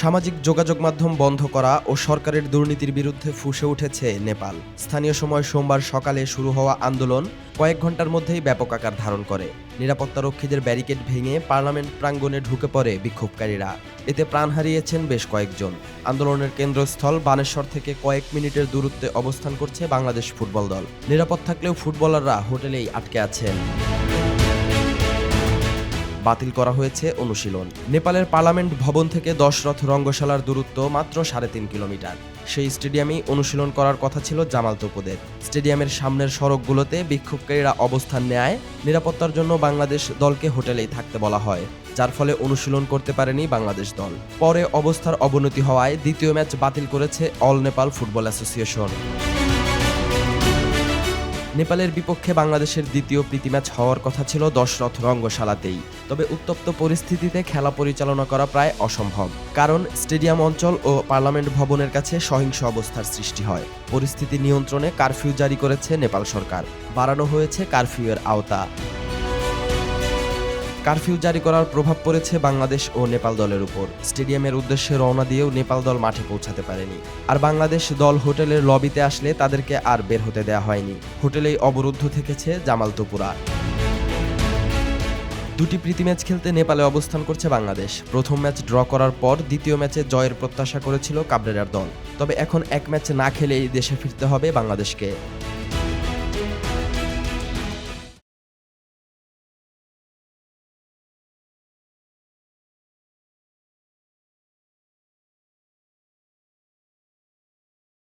সামাজিক যোগাযোগ মাধ্যম বন্ধ করা ও সরকারের দুর্নীতির বিরুদ্ধে ফুসে উঠেছে নেপাল। স্থানীয় সময় সোমবার সকালে শুরু হওয়া আন্দোলন কয়েক ঘণ্টার মধ্যেই ব্যাপক আকার ধারণ করে। নিরাপত্তারক্ষীদের ব্যারিকেড ভেঙে পার্লামেন্ট প্রাঙ্গণে ঢুকে পড়ে বিক্ষোভকারীরা। এতে প্রাণ হারিয়েছেন বেশ কয়েকজন। আন্দোলনের কেন্দ্রস্থল বানেশ্বর থেকে কয়েক মিনিটের দূরত্বে অবস্থান করছে বাংলাদেশ ফুটবল দল। নিরাপদ থাকলেও ফুটবলাররা হোটেলেই আটকে আছেন। বাতিল করা হয়েছে অনুশীলন। নেপালের পার্লামেন্ট ভবন থেকে দশ রথ রঙ্গশালার দূরত্ব মাত্র সাড়ে তিন কিলোমিটার। সেই স্টেডিয়ামেই অনুশীলন করার কথা ছিল জামাল তোপোদের। স্টেডিয়ামের সামনের সড়কগুলোতে বিক্ষোভকারীরা অবস্থান নেয়, নিরাপত্তার জন্য বাংলাদেশ দলকে হোটেলেই থাকতে বলা হয়, যার ফলে অনুশীলন করতে পারেনি বাংলাদেশ দল। পরে অবস্থার অবনতি হওয়ায় দ্বিতীয় ম্যাচ বাতিল করেছে অল নেপাল ফুটবল অ্যাসোসিয়েশন। নেপালের বিপক্ষে বাংলাদেশের দ্বিতীয় প্রীতি ম্যাচ হওয়ার কথা ছিল দশরথ রঙ্গশালাতেই। তবে উত্তপ্ত পরিস্থিতিতে খেলা পরিচালনা করা প্রায় অসম্ভব, কারণ স্টেডিয়াম অঞ্চল ও পার্লামেন্ট ভবনের কাছে সহিংস অবস্থার সৃষ্টি হয়। পরিস্থিতি নিয়ন্ত্রণে কারফিউ জারি করেছে নেপাল সরকার, বাড়ানো হয়েছে কারফিউয়ের আওতা। কারফিউ জারি করার প্রভাব পড়েছে বাংলাদেশ ও নেপাল দলের উপর। স্টেডিয়ামের উদ্দেশ্যে রওনা দিয়েও নেপাল দল মাঠে পৌঁছাতে পারেনি। আর বাংলাদেশ দল হোটেলের লবিতে আসলে তাদেরকে আর বের হতে দেওয়া হয়নি। হোটেলেই অবরুদ্ধ থেকেছে জামাল তোপুরা। দুটি প্রীতি ম্যাচ খেলতে নেপালে অবস্থান করছে বাংলাদেশ। প্রথম ম্যাচ ড্র করার পর দ্বিতীয় ম্যাচে জয়ের প্রত্যাশা করেছিল কাবরেরার দল। তবে এখন এক ম্যাচ না খেলেই দেশে ফিরতে হবে বাংলাদেশকে।